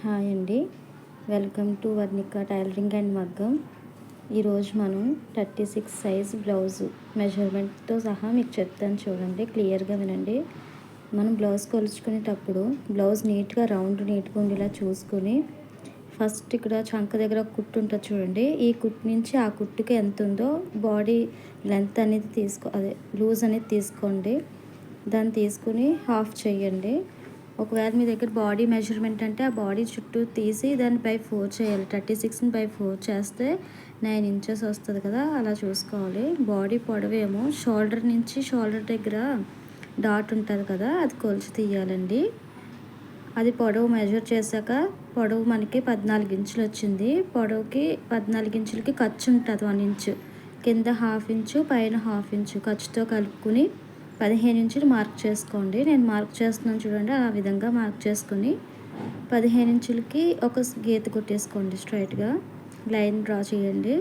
Hi అండి. Welcome to Varnika tailoring and Maggam. ఈరోజు మనం థర్టీ సిక్స్ సైజ్ బ్లౌజ్ మెజర్మెంట్తో సహా మీకు చెప్తాను చూడండి క్లియర్గా వినండి. మనం బ్లౌజ్ కొలుచుకునేటప్పుడు బ్లౌజ్ నీట్గా రౌండ్ నీట్గా ఉండేలా చూసుకొని ఫస్ట్ ఇక్కడ చంక దగ్గర ఒక కుట్టు ఉంటుంది చూడండి. ఈ కుట్టు నుంచి ఆ కుట్టుకి ఎంత ఉందో బాడీ లెంత్ అనేది తీసుకో అదే లూజ్ అనేది తీసుకోండి. దాన్ని తీసుకుని హాఫ్ చేయండి. ఒకవేళ మీ దగ్గర బాడీ మెజర్మెంట్ అంటే ఆ బాడీ చుట్టూ తీసి దాన్ని బై ఫోర్ చేయాలి. థర్టీ సిక్స్ని బై ఫోర్ చేస్తే నైన్ ఇంచెస్ వస్తుంది కదా అలా చూసుకోవాలి. బాడీ పొడవేమో షోల్డర్ నుంచి షోల్డర్ దగ్గర డాట్ ఉంటుంది కదా అది కొలిచి తీయాలండి. అది పొడవు మెజర్ చేశాక పొడవు మనకి పద్నాలుగు ఇంచులు వచ్చింది. పొడవుకి పద్నాలుగు ఇంచులకి ఖర్చు ఉంటుంది వన్ ఇంచు కింద హాఫ్ ఇంచు పైన హాఫ్ ఇంచు ఖర్చుతో కలుపుకుని పదిహేను ఇంచులు మార్క్ చేసుకోండి. నేను మార్క్ చేస్తున్నాను చూడండి ఆ విధంగా మార్క్ చేసుకుని పదిహేను ఇంచులకి ఒక గీత కొట్టేసుకోండి స్ట్రైట్గా. లైన్ డ్రా చేయండి.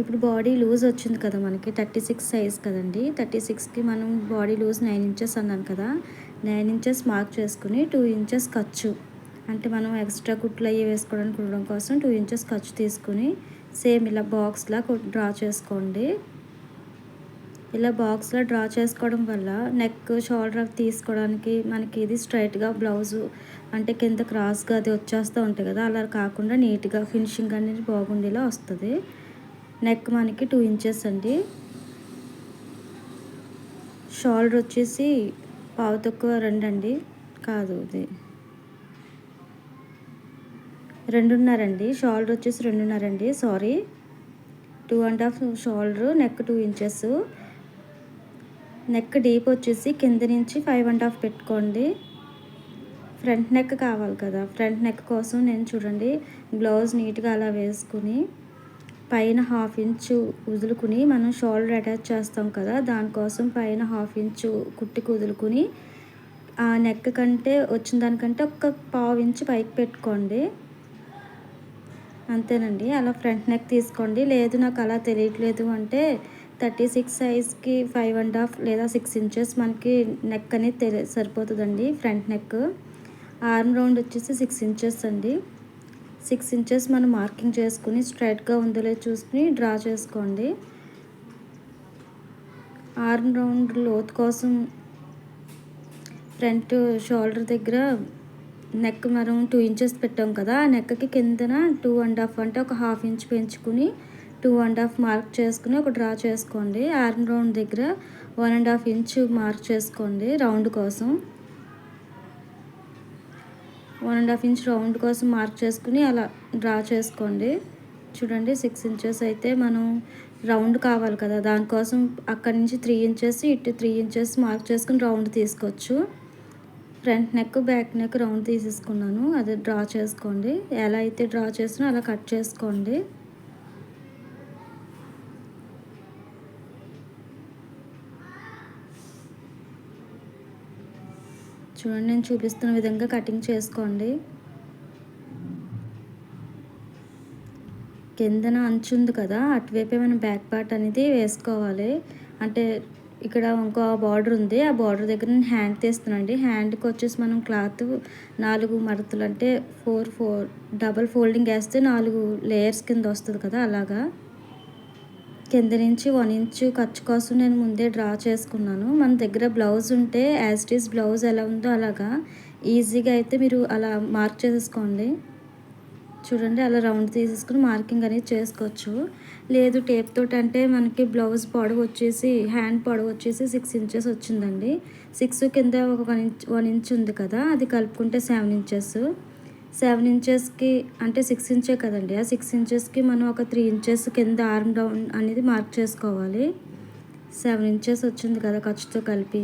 ఇప్పుడు బాడీ లూజ్ వచ్చింది కదా మనకి థర్టీ సిక్స్ సైజ్ కదండి. థర్టీ సిక్స్కి మనం బాడీ లూజ్ నైన్ ఇంచెస్ అన్నాను కదా నైన్ ఇంచెస్ మార్క్ చేసుకుని టూ ఇంచెస్ ఖర్చు. అంటే మనం ఎక్స్ట్రా కుట్లు అయ్యి వేసుకోవడానికి ఉండడం కోసం టూ ఇంచెస్ ఖర్చు తీసుకుని సేమ్ ఇలా బాక్స్లా డ్రా చేసుకోండి. ఇలా బాక్స్లో డ్రా చేసుకోవడం వల్ల నెక్ షోల్డర్ తీసుకోవడానికి మనకి ఇది స్ట్రైట్గా బ్లౌజు అంటే కింద క్రాస్గా అది వచ్చేస్తూ ఉంటుంది కదా అలా కాకుండా నీట్గా ఫినిషింగ్ అనేది బాగుండేలా వస్తుంది. నెక్ మనకి టూ ఇంచెస్ అండి. షోల్డర్ వచ్చేసి పావు తక్కువ రెండు అండి కాదు ఇది రెండున్నరండి షోల్డర్ వచ్చేసి రెండున్నరండి sorry. Two and half shoulder neck two inches. Neck deep వచ్చేసి కింద నుంచి ఫైవ్ అండ్ హాఫ్ పెట్టుకోండి. ఫ్రంట్ నెక్ కావాలి కదా. ఫ్రంట్ నెక్ కోసం నేను చూడండి బ్లౌజ్ నీట్గా అలా వేసుకుని పైన హాఫ్ ఇంచు వదులుకుని మనం షోల్డర్ అటాచ్ చేస్తాం కదా దానికోసం పైన హాఫ్ ఇంచు కుట్టి కుదులుకుని ఆ నెక్ కంటే వచ్చిన దానికంటే ఒక పావు ఇంచు పైకి పెట్టుకోండి. అంతేనండి. అలా ఫ్రంట్ నెక్ తీసుకోండి. లేదు నాకు అలా తెలియట్లేదు అంటే థర్టీ సిక్స్ సైజ్కి ఫైవ్ అండ్ హాఫ్ లేదా సిక్స్ ఇంచెస్ మనకి నెక్ అనేది తెలి సరిపోతుందండి ఫ్రంట్ నెక్. ఆర్మ్ రౌండ్ వచ్చేసి సిక్స్ ఇంచెస్ అండి. సిక్స్ ఇంచెస్ మనం మార్కింగ్ చేసుకుని స్ట్రైట్గా ఉందో లేదో చూసుకుని డ్రా చేసుకోండి. ఆర్మ్ రౌండ్ లోత్ కోసం ఫ్రంట్ షోల్డర్ దగ్గర నెక్ మనం టూ ఇంచెస్ పెట్టాం కదా ఆ నెక్కి కిందన టూ అండ్ హాఫ్ అంటే ఒక హాఫ్ ఇంచ్ పెంచుకుని టూ అండ్ హాఫ్ మార్క్ చేసుకుని ఒక డ్రా చేసుకోండి. ఆర్మ్ రౌండ్ దగ్గర one and half inch mark చేసుకోండి రౌండ్ కోసం. One and half inch round కోసం మార్క్ చేసుకుని అలా డ్రా చేసుకోండి. చూడండి సిక్స్ ఇంచెస్ అయితే మనం రౌండ్ కావాలి కదా. దానికోసం అక్కడి నుంచి త్రీ ఇంచెస్ ఇటు త్రీ ఇంచెస్ మార్క్ చేసుకుని రౌండ్ తీసుకోవచ్చు. Front neck back neck round తీసేసుకున్నాను. అది డ్రా చేసుకోండి. ఎలా అయితే డ్రా చేసినా అలా కట్ చేసుకోండి. చూడండి నేను చూపిస్తున్న విధంగా కటింగ్ చేసుకోండి. కిందన అంచు ఉంది కదా అటువైపే మనం బ్యాక్ పార్ట్ అనేది వేసుకోవాలి. అంటే ఇక్కడ ఇంకో బార్డర్ ఉంది ఆ బార్డర్ దగ్గర నేను హ్యాండ్ తీస్తున్నానండి. హ్యాండ్కి వచ్చేసి మనం క్లాత్ నాలుగు మడతలు అంటే ఫోర్ ఫోర్ డబల్ ఫోల్డింగ్ వేస్తే నాలుగు లేయర్స్ కింద వస్తుంది కదా అలాగా. కింద నుంచి వన్ ఇంచు ఖర్చు కోసం నేను ముందే డ్రా చేసుకున్నాను. మన దగ్గర బ్లౌజ్ ఉంటే యాజ్ ఇట్ ఈస్ బ్లౌజ్ ఎలా ఉందో అలాగా ఈజీగా అయితే మీరు అలా మార్క్ చేసేసుకోండి. చూడండి అలా రౌండ్ తీసేసుకుని మార్కింగ్ అనేది చేసుకోవచ్చు. లేదు టేప్ తోటి అంటే మనకి బ్లౌజ్ పొడవు వచ్చేసి హ్యాండ్ పొడవు వచ్చేసి సిక్స్ ఇంచెస్ వచ్చిందండి. సిక్స్ కింద ఒక వన్ ఇంచ్ వన్ ఇంచ్ ఉంది కదా అది కలుపుకుంటే సెవెన్ ఇంచెస్ సెవెన్ ఇంచెస్కి అంటే సిక్స్ ఇంచే కదండి. ఆ సిక్స్ ఇంచెస్కి మనం ఒక త్రీ ఇంచెస్ కింద ఆర్మ్ డౌన్ అనేది మార్క్ చేసుకోవాలి. సెవెన్ ఇంచెస్ వచ్చింది కదా ఖర్చుతో కలిపి.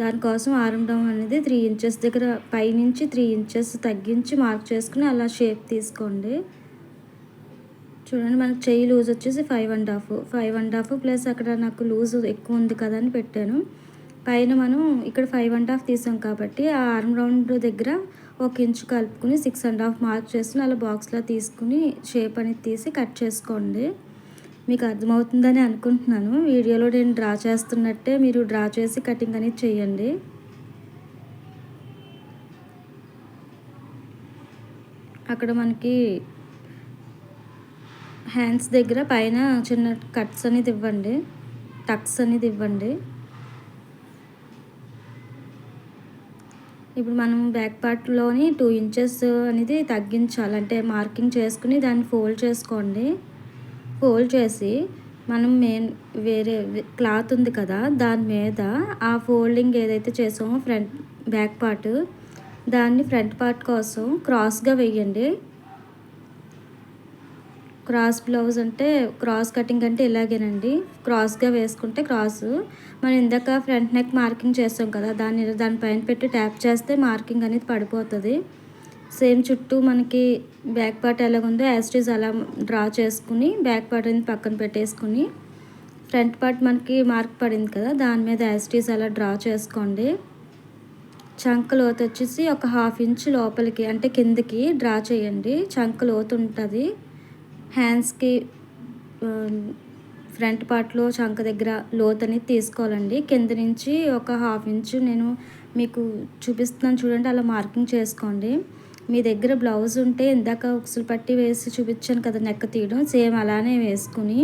దానికోసం ఆర్మ్ డౌన్ అనేది త్రీ ఇంచెస్ దగ్గర పైనుంచి త్రీ ఇంచెస్ తగ్గించి మార్క్ చేసుకుని అలా షేప్ తీసుకోండి. చూడండి మనకు చెయ్యి లూజ్ వచ్చేసి five and half. Five and half plus అక్కడ నాకు లూజ్ ఎక్కువ ఉంది కదా అని పెట్టాను. పైన మనం ఇక్కడ ఫైవ్ అండ్ హాఫ్ తీసాం కాబట్టి ఆ ఆర్మ్ రౌండ్ దగ్గర ఒక ఇంచు కలుపుకుని సిక్స్ అండ్ హాఫ్ మార్క్ చేసుకుని అలా బాక్స్లో తీసుకుని షేప్ అనేది తీసి కట్ చేసుకోండి. మీకు అర్థమవుతుందని అనుకుంటున్నాను. వీడియోలో నేను డ్రా చేస్తున్నట్టే మీరు డ్రా చేసి కటింగ్ అనేది చేయండి. అక్కడ మనకి హ్యాండ్స్ దగ్గర పైన చిన్న కట్స్ అనేది ఇవ్వండి. టక్స్ అనేది ఇవ్వండి. ఇప్పుడు మనం బ్యాక్ పార్ట్లోని టూ ఇంచెస్ అనేది తగ్గించాలి. అంటే మార్కింగ్ చేసుకుని దాన్ని ఫోల్డ్ చేసుకోండి. ఫోల్డ్ చేసి మనం మెయిన్ వేరే క్లాత్ ఉంది కదా దాని మీద ఆ ఫోల్డింగ్ ఏదైతే చేసామో ఫ్రంట్ బ్యాక్ పార్ట్ దాన్ని ఫ్రంట్ పార్ట్ కోసం క్రాస్గా వేయండి. క్రాస్ బ్లౌజ్ అంటే క్రాస్ కటింగ్ అంటే ఇలాగేనండి. క్రాస్గా వేసుకుంటే క్రాస్. మనం ఇందాక ఫ్రంట్ నెక్ మార్కింగ్ చేస్తాం కదా దాన్ని దానిపైన పెట్టి ట్యాప్ చేస్తే మార్కింగ్ అనేది పడిపోతుంది. సేమ్ చుట్టూ మనకి బ్యాక్ పార్ట్ ఎలాగుందో యాస్టీస్ అలా డ్రా చేసుకుని బ్యాక్ పార్ట్ అనేది పక్కన పెట్టేసుకుని ఫ్రంట్ పార్ట్ మనకి మార్క్ పడింది కదా దాని మీద యాస్టీస్ అలా డ్రా చేసుకోండి. చంక లోతు వచ్చేసి ఒక హాఫ్ ఇంచ్ లోపలికి అంటే కిందకి డ్రా చేయండి. చంక లోతు ఉంటుంది హ్యాండ్స్కి ఫ్రంట్ పార్ట్లో చంక దగ్గర లోత్ అనేది తీసుకోవాలండి. కింద నుంచి ఒక హాఫ్ ఇంచు నేను మీకు చూపిస్తున్నాను చూడండి అలా మార్కింగ్ చేసుకోండి. మీ దగ్గర బ్లౌజ్ ఉంటే ఇందాక ఉక్సులు పట్టి వేసి చూపించాను కదా నెక్క తీయడం సేమ్ అలానే వేసుకుని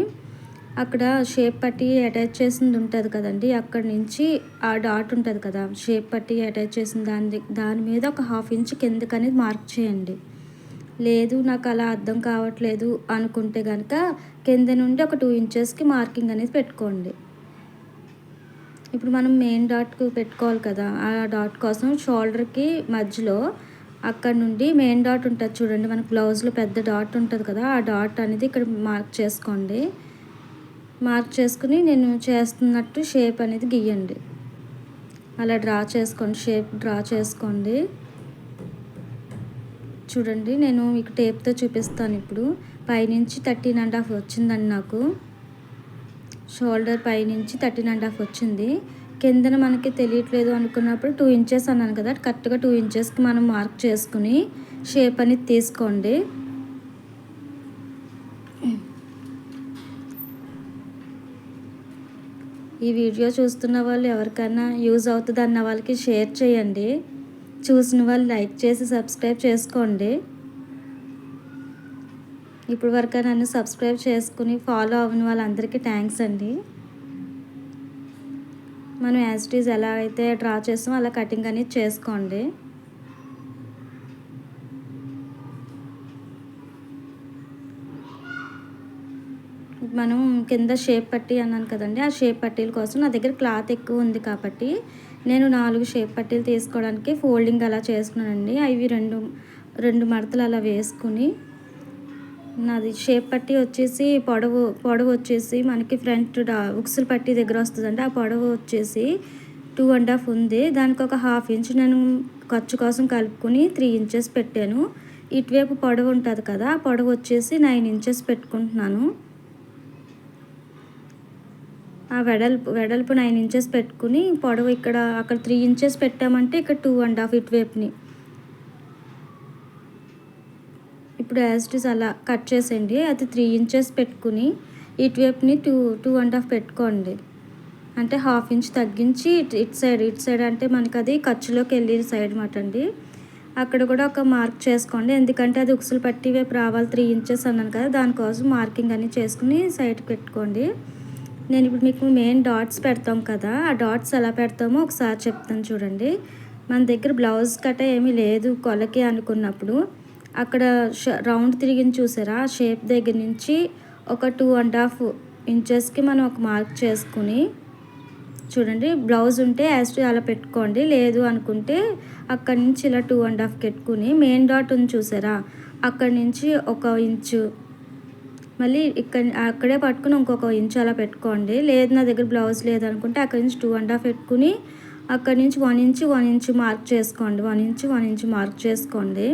అక్కడ షేప్ పట్టి అటాచ్ చేసింది ఉంటుంది కదండి అక్కడ నుంచి ఆ డాట్ ఉంటుంది కదా షేప్ పట్టి అటాచ్ చేసిన దాని దాని మీద ఒక హాఫ్ ఇంచ్ కిందకి అనేది మార్క్ చేయండి. లేదు నాకు అలా అర్థం కావట్లేదు అనుకుంటే కనుక కింద నుండి ఒక టూ ఇంచెస్కి మార్కింగ్ అనేది పెట్టుకోండి. ఇప్పుడు మనం మెయిన్ డాట్కు పెట్టుకోవాలి కదా ఆ డాట్ కోసం షోల్డర్కి మధ్యలో అక్కడ నుండి మెయిన్ డాట్ ఉంటుంది చూడండి మనకు బ్లౌజ్లో పెద్ద డాట్ ఉంటుంది కదా ఆ డాట్ అనేది ఇక్కడ మార్క్ చేసుకోండి. మార్క్ చేసుకుని నేను చేస్తున్నట్టు షేప్ అనేది గీయండి. అలా డ్రా చేసుకోండి షేప్ డ్రా చేసుకోండి. చూడండి నేను మీకు టేప్తో చూపిస్తాను ఇప్పుడు. పైనుంచి థర్టీన్ అండ్ హాఫ్ వచ్చిందండి నాకు. షోల్డర్ పైనుంచి థర్టీన్ అండ్ హాఫ్ వచ్చింది. కిందన మనకి తెలియట్లేదు అనుకున్నప్పుడు టూ ఇంచెస్ అన్నాను కదా కరెక్ట్గా టూ ఇంచెస్కి మనం మార్క్ చేసుకుని షేప్ అనేది తీసుకోండి. ఈ వీడియో చూస్తున్న వాళ్ళు ఎవరికైనా యూజ్ అవుతుంది అన్న వాళ్ళకి షేర్ చేయండి. చూసిన వాళ్ళు లైక్ చేసి సబ్స్క్రైబ్ చేసుకోండి. ఇప్పుడు వరకు నన్ను సబ్స్క్రైబ్ చేసుకుని ఫాలో అవ్వని వాళ్ళందరికీ థ్యాంక్స్ అండి. మనం యాజ్ ఇట్ ఈజ్ ఎలా అయితే డ్రా చేస్తామో అలా కటింగ్ అనేది చేసుకోండి. మనం కింద షేప్ పట్టి అన్నాను కదండి ఆ షేప్ పట్టీల కోసం నా దగ్గర క్లాత్ ఎక్కువ ఉంది కాబట్టి నేను నాలుగు షేప్ పట్టీలు తీసుకోవడానికి ఫోల్డింగ్ అలా చేసుకున్నానండి. అవి రెండు రెండు మడతలు అలా వేసుకుని నాది షేప్ పట్టి వచ్చేసి పొడవు పొడవు వచ్చేసి మనకి ఫ్రంట్ ఉక్సులు పట్టి దగ్గర వస్తుందండి. ఆ పొడవు వచ్చేసి టూ అండ్ హాఫ్ ఉంది. దానికి ఒక హాఫ్ ఇంచ్ నేను ఖర్చు కోసం కలుపుకొని త్రీ ఇంచెస్ పెట్టాను. ఇటువైపు పొడవు ఉంటుంది కదా ఆ పొడవు వచ్చేసి నైన్ ఇంచెస్ పెట్టుకుంటున్నాను. ఆ వెడల్పు వెడల్పు నైన్ ఇంచెస్ పెట్టుకుని పొడవు ఇక్కడ అక్కడ త్రీ ఇంచెస్ పెట్టామంటే ఇక్కడ టూ అండ్ హాఫ్ ఇటువైపుని ఇప్పుడు యాజ్టీస్ అలా కట్ చేసేయండి. అది త్రీ ఇంచెస్ పెట్టుకుని ఇటువైపుని టూ టూ అండ్ హాఫ్ పెట్టుకోండి. అంటే హాఫ్ ఇంచ్ తగ్గించి ఇటు సైడ్ ఇటు సైడ్ అంటే మనకి అది ఖర్చులోకి వెళ్ళే సైడ్ మాట అండి. అక్కడ కూడా ఒక మార్క్ చేసుకోండి. ఎందుకంటే అది ఉక్సులు పట్టి వైపు రావాలి త్రీ ఇంచెస్ అన్నాను కదా దానికోసం మార్కింగ్ అని చేసుకుని సైడ్ పెట్టుకోండి. నేను ఇప్పుడు మీకు మెయిన్ డాట్స్ పెడతాం కదా ఆ డాట్స్ ఎలా పెడతామో ఒకసారి చెప్తాను చూడండి. మన దగ్గర బ్లౌజ్ కట్ట ఏమీ లేదు కొలకి అనుకున్నప్పుడు. అక్కడ రౌండ్ తిరిగి చూసారా? షేప్ దగ్గర నుంచి ఒక టూ అండ్ హాఫ్ ఇంచెస్కి మనం ఒక మార్క్ చేసుకుని చూడండి బ్లౌజ్ ఉంటే యాజ్ అలా పెట్టుకోండి లేదు అనుకుంటే అక్కడి నుంచి ఇలా టూ అండ్ హాఫ్ పెట్టుకుని మెయిన్ డాట్ ఉంది చూసారా? అక్కడి నుంచి ఒక ఇంచు మళ్ళీ ఇక్కడ అక్కడే పట్టుకుని ఇంకొక ఇంచు అలా పెట్టుకోండి. లేదు నా దగ్గర బ్లౌజ్ లేదనుకుంటే అక్కడి నుంచి టూ అండ్ హాఫ్ పెట్టుకుని అక్కడి నుంచి one inch one inch mark చేసుకోండి. One inch one inch mark చేసుకోండి.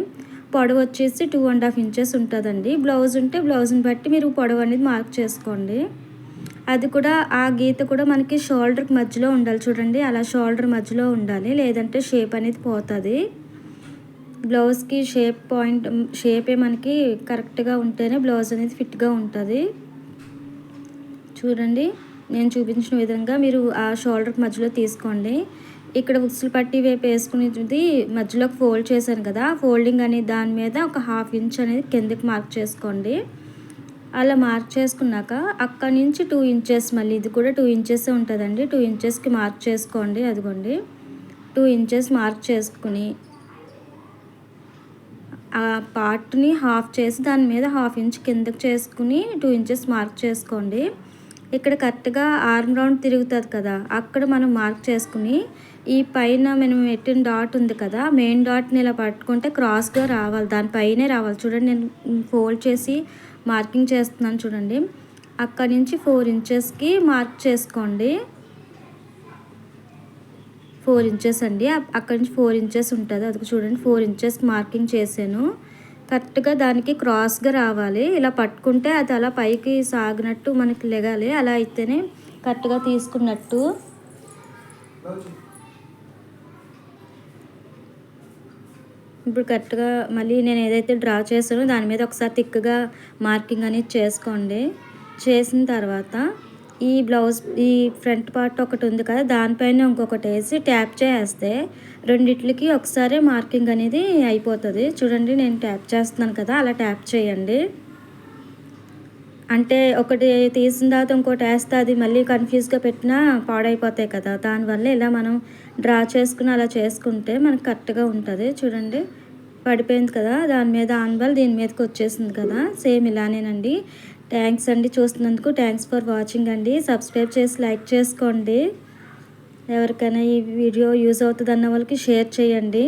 పొడవు వచ్చేసి టూ అండ్ హాఫ్ ఇంచెస్ ఉంటుందండి. బ్లౌజ్ ఉంటే బ్లౌజ్ని బట్టి మీరు పొడవు అనేది మార్క్ చేసుకోండి. అది కూడా ఆ గీత కూడా మనకి షోల్డర్కి మధ్యలో ఉండాలి చూడండి. అలా షోల్డర్ మధ్యలో ఉండాలి. లేదంటే షేప్ అనేది పోతుంది. బ్లౌజ్కి షేప్ పాయింట్ షేపే మనకి కరెక్ట్గా ఉంటేనే బ్లౌజ్ అనేది ఫిట్గా ఉంటుంది. చూడండి నేను చూపించిన విధంగా మీరు ఆ షోల్డర్ మధ్యలో తీసుకోండి. ఇక్కడ ఉక్సులు పట్టి వైపు వేసుకునేది మధ్యలోకి ఫోల్డ్ చేశాను కదా ఫోల్డింగ్ అనేది దాని మీద ఒక హాఫ్ ఇంచ్ అనేది కిందకి మార్క్ చేసుకోండి. అలా మార్క్ చేసుకున్నాక అక్కడి నుంచి టూ ఇంచెస్ మళ్ళీ ఇది కూడా టూ ఇంచెస్ ఉంటుందండి టూ ఇంచెస్కి మార్క్ చేసుకోండి అదిగోండి. టూ ఇంచెస్ మార్క్ చేసుకుని ఆ పార్ట్ని హాఫ్ చేసి దాని మీద హాఫ్ ఇంచ్ కిందకి చేసుకుని టూ ఇంచెస్ మార్క్ చేసుకోండి. ఇక్కడ కరెక్ట్గా ఆర్మ్ రౌండ్ తిరుగుతుంది కదా అక్కడ మనం మార్క్ చేసుకుని ఈ పైన మనం పెట్టిన డాట్ ఉంది కదా మెయిన్ డాట్ని ఇలా పట్టుకుంటే క్రాస్గా రావాలి దానిపైనే రావాలి. చూడండి నేను ఫోల్డ్ చేసి మార్కింగ్ చేస్తున్నాను చూడండి. అక్కడి నుంచి ఫోర్ ఇంచెస్కి మార్క్ చేసుకోండి. ఫోర్ ఇంచెస్ అండి. అక్కడి నుంచి ఫోర్ ఇంచెస్ ఉంటుంది. అది చూడండి ఫోర్ ఇంచెస్ మార్కింగ్ చేశాను. కరెక్ట్గా దానికి క్రాస్గా రావాలి. ఇలా పట్టుకుంటే అది అలా పైకి సాగినట్టు మనకి లెగాలి. అలా అయితేనే కరెక్ట్గా తీసుకున్నట్టు. ఇప్పుడు కరెక్ట్గా మళ్ళీ నేను ఏదైతే డ్రా చేశానో దాని మీద ఒకసారి థిక్గా మార్కింగ్ అనేది చేసుకోండి. చేసిన తర్వాత ఈ బ్లౌజ్ ఈ ఫ్రంట్ పార్ట్ ఒకటి ఉంది కదా దానిపైన ఇంకొకటి వేసి ట్యాప్ చేస్తే రెండిట్లకి ఒకసారి మార్కింగ్ అనేది అయిపోతుంది. చూడండి నేను ట్యాప్ చేస్తున్నాను కదా అలా ట్యాప్ చేయండి. అంటే ఒకటి తీసిన తర్వాత ఇంకోటి వేస్తే అది మళ్ళీ కన్ఫ్యూజ్గా పెట్టినా పాడైపోతాయి కదా. దానివల్ల ఇలా మనం డ్రా చేసుకుని అలా చేసుకుంటే మనకు కరెక్ట్గా ఉంటుంది. చూడండి పడిపోయింది కదా దాని మీద ఆన్బల్ దీని మీదకి వచ్చేసింది కదా సేమ్ ఇలానేనండి. థ్యాంక్స్ అండి చూస్తున్నందుకు. థ్యాంక్స్ ఫర్ వాచింగ్ అండి. సబ్స్క్రైబ్ చేసి లైక్ చేసుకోండి. ఎవరికైనా ఈ వీడియో యూజ్ అవుతుంది అన్న వాళ్ళకి షేర్ చేయండి.